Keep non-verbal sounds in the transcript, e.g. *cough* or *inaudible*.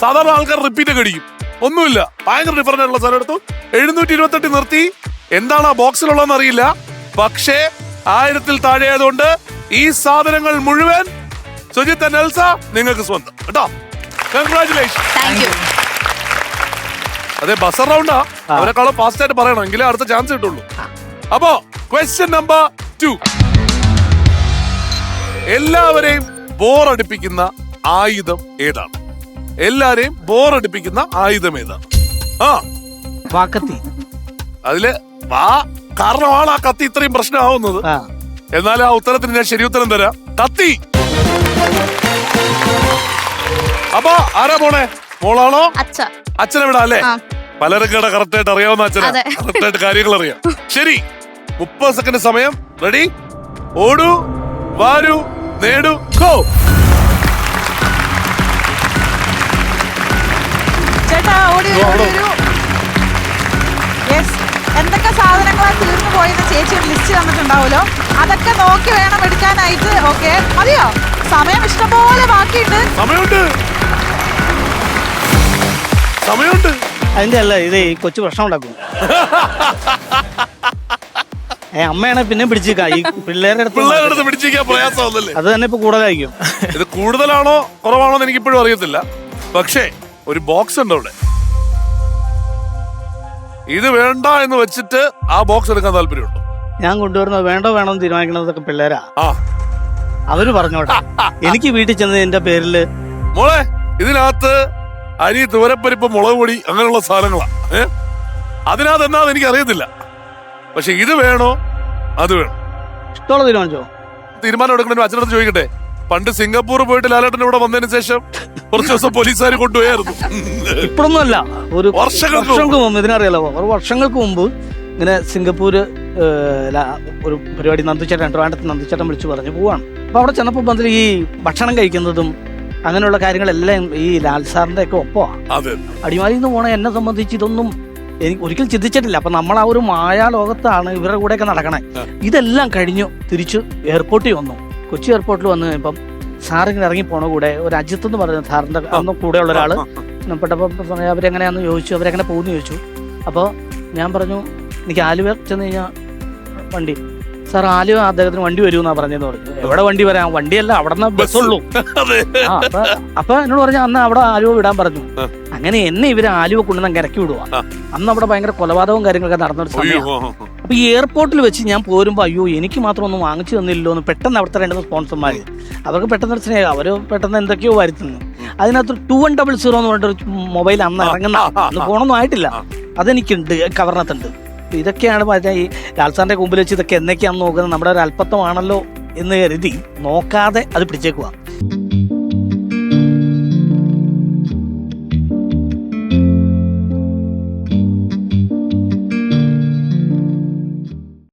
സാധാരണ ആൾക്കാർ റിപ്പീറ്റ് ഒക്കെ അടിക്കും. ഒന്നുമില്ല. ഭയങ്കര ഡിഫറന്റ് ആയിട്ടുള്ള സാധനം എടുത്തു. എഴുന്നൂറ്റി ഇരുപത്തെട്ട് നിർത്തി. എന്താണ് ആ ബോക്സിലുള്ളതെന്ന് അറിയില്ല. പക്ഷേ ആയിരത്തിൽ താഴെ ആയതുകൊണ്ട് ഈ സാധനങ്ങൾ മുഴുവൻ സുജിത്ത് നെൽസ നിങ്ങൾക്ക് സ്വന്തം. കേട്ടോ? കൺഗ്രാചുലേഷൻ അതെ ബസ് റൗണ്ടാ. അവരെക്കാളും ഫാസ്റ്റ് ആയിട്ട് പറയണം. എങ്കിലേ അടുത്ത ചാൻസ് കിട്ടുള്ളൂ. അപ്പോ ക്വസ്റ്റ്യൻ നമ്പർ ടു എല്ലാവരെയും ബോറടിപ്പിക്കുന്ന ആയുധം ഏതാണ്? എല്ലാരെയും ബോറടിപ്പിക്കുന്ന ആയുധം ഏതാണ് ആ. വാക്കത്തി. അതിൽ വാ കാരണമാണ് ആ കത്തി ഇത്രയും പ്രശ്നമാവുന്നത്. എന്നാൽ ആ ഉത്തരത്തിന് ഞാൻ ശരി ഉത്തരം തരാം. കത്തി. അപ്പൊ ആരാ പോണേ? മോളാണോ? അച്ഛ. അച്ഛനെവിടാ അല്ലേ? പലരും പലർക്കും കറക്റ്റ് ആയിട്ട് അറിയാവുന്ന അച്ഛനാ. കറക്റ്റ് ആയിട്ട് കാര്യങ്ങൾ അറിയാം ശരി മുപ്പത് സെക്കൻഡ് സമയം. റെഡി ഓടൂ വാരൂ നേടൂ ഗോ ചേച്ചി ഒരു ലിസ്റ്റ് തന്നിട്ടുണ്ടാവുമല്ലോ? അതൊക്കെ നോക്കി വേണം എടുക്കാനായിട്ട്. ഓക്കെ മതിയോ? സമയം ഇഷ്ടംപോലെ ബാക്കിയുണ്ട്. സമയമുണ്ട്. സമയമുണ്ട്. അതിന്റെ അല്ല ഇത് ഈ കൊച്ചു പ്രശ്നം ഉണ്ടാക്കും. *laughs* ഏ അമ്മയാണെ പിന്നെ പിടിച്ചേക്കാം ഈ പിള്ളേരുടെ അടുത്ത് പിള്ളേരുടെ അടുത്ത് പിടിച്ചിരിക്കാൻ പ്രയാസമാവുന്നല്ലേ? അത് തന്നെ ഇപ്പൊ കൂടുതലായിരിക്കും. ഇത് കൂടുതലാണോ കുറവാണോ എന്ന് എനിക്കിപ്പോഴും അറിയത്തില്ല. പക്ഷേ ഒരു ബോക്സ് ഉണ്ട് അവിടെ. ഇത് വേണ്ട എന്ന് വെച്ചിട്ട് ആ ബോക്സ് എടുക്കാൻ താല്പര്യമുണ്ടോ? ഞാൻ കൊണ്ടുവരുന്നത് വേണ്ടോ വേണോ എന്ന് തീരുമാനിക്കുന്നതൊക്കെ പിള്ളേരാ. ആ. അവർ പറഞ്ഞോട്ടെ. എനിക്ക് വീട്ടിൽ ചെന്ന് എന്റെ പേരിൽ മോളെ ഇതിനകത്ത് അരി തുവരപ്പരിപ്പ് മുളക് പൊടി അങ്ങനെയുള്ള സാധനങ്ങളാ. ഏ? അതിനകത്ത് എന്നാന്ന് എനിക്ക് അറിയത്തില്ല പക്ഷെ ഇത് വേണോ? അത് വേണം. ഇഷ്ടമുള്ള തീരുമാനിച്ചോ? തീരുമാനം എടുക്കണ അച്ഛനടുത്ത് ചോദിക്കട്ടെ. പണ്ട് സിംഗപ്പൂർ പോയിട്ട് ലാലേട്ടൻ ഇവിടെ വന്നതിന് ശേഷം കുറച്ച് ദിവസം പോലീസുകാർ കൊണ്ടുപോയായിരുന്നു. ഇപ്പോഴൊന്നും അല്ല ഒരു വർഷങ്ങൾക്ക് വർഷങ്ങൾക്ക് മുമ്പ്. ഇതിനറിയാലോ ഒരു വർഷങ്ങൾക്ക് മുമ്പ് ഇങ്ങനെ സിംഗപ്പൂര് ഒരു പരിപാടി നന്ദിച്ചേട്ടൻ ട്രിവാൻഡത്ത് നന്ദിച്ചേട്ടൻ വിളിച്ചു പറഞ്ഞു പോവാണ്. അപ്പോൾ അവിടെ ചെന്നപ്പോൾ പന്തിൽ ഈ ഭക്ഷണം കഴിക്കുന്നതും അങ്ങനെയുള്ള കാര്യങ്ങളെല്ലാം ഈ ലാൽ സാറിന്റെ ഒക്കെ ഒപ്പമാണ് അടിമാലിയിൽ നിന്ന് പോണ എന്നെ സംബന്ധിച്ച് ഇതൊന്നും എനിക്ക് ഒരിക്കലും ചിന്തിച്ചിട്ടില്ല. അപ്പൊ നമ്മൾ ആ ഒരു മായാ ലോകത്താണ് ഇവരുടെ കൂടെയൊക്കെ നടക്കണേ. ഇതെല്ലാം കഴിഞ്ഞു തിരിച്ചു എയർപോർട്ടിൽ വന്നു. കൊച്ചി എയർപോർട്ടിൽ വന്നു കഴിഞ്ഞപ്പം സാറിങ്ങനെ ഇറങ്ങി പോണ കൂടെ ഒരു അജിത്ത് എന്ന് പറയുന്ന സാറിന്റെ അന്ന് കൂടെയുള്ള ഒരാൾ. പെട്ടപ്പോൾ അവരെങ്ങനെയാണെന്ന് ചോദിച്ചു അവരെങ്ങനെ പോകുന്നു ചോദിച്ചു. അപ്പോൾ ഞാൻ പറഞ്ഞു എനിക്ക് ആലുവ ചെന്ന് കഴിഞ്ഞാൽ വണ്ടി. സാർ ആലുവ അദ്ദേഹത്തിന് വണ്ടി വരുമെന്നാ പറഞ്ഞെന്ന് പറഞ്ഞു. എവിടെ വണ്ടി വരാം? വണ്ടിയല്ല അവിടെ നിന്ന് ബസ്സുള്ളൂ. അപ്പൊ എന്നോട് പറഞ്ഞ അന്ന് അവിടെ ആലുവ വിടാൻ പറഞ്ഞു. അങ്ങനെ എന്നെ ഇവർ ആലുവ കൊണ്ടുവന്ന് ഇറക്കി വിടുക. അന്ന് അവിടെ ഭയങ്കര കൊലപാതകവും കാര്യങ്ങളൊക്കെ നടന്നൊരു സമയം അപ്പൊ ഈ എയർപോർട്ടിൽ വെച്ച് ഞാൻ പോരുമ്പോ അയ്യോ എനിക്ക് മാത്രം ഒന്നും വാങ്ങിച്ചു തന്നില്ലല്ലോ എന്ന് പെട്ടെന്ന് അവിടുത്തെ രണ്ട് സ്പോൺസർമാര് അവർക്ക് പെട്ടെന്ന് ഒരു സ്നേഹം. അവർ പെട്ടെന്ന് എന്തൊക്കെയോ വരുത്തുന്നു. അതിനകത്ത് ടു വൺ ഡബിൾ സീറോ എന്ന് പറഞ്ഞിട്ട് മൊബൈൽ അന്ന് ഇറങ്ങുന്ന ഫോണൊന്നും ആയിട്ടില്ല. അതെനിക്കുണ്ട് കവർണത്തുണ്ട് ഇതൊക്കെയാണ് പറഞ്ഞാൽ ഈ ലാൽസാറിന്റെ മുമ്പിൽ വെച്ച് ഇതൊക്കെ എന്നൊക്കെയാണെന്ന് നോക്കുന്നത്. നമ്മുടെ ഒരു അല്പത്വമാണല്ലോ എന്ന് കരുതി നോക്കാതെ അത് പിടിച്ചേക്കുക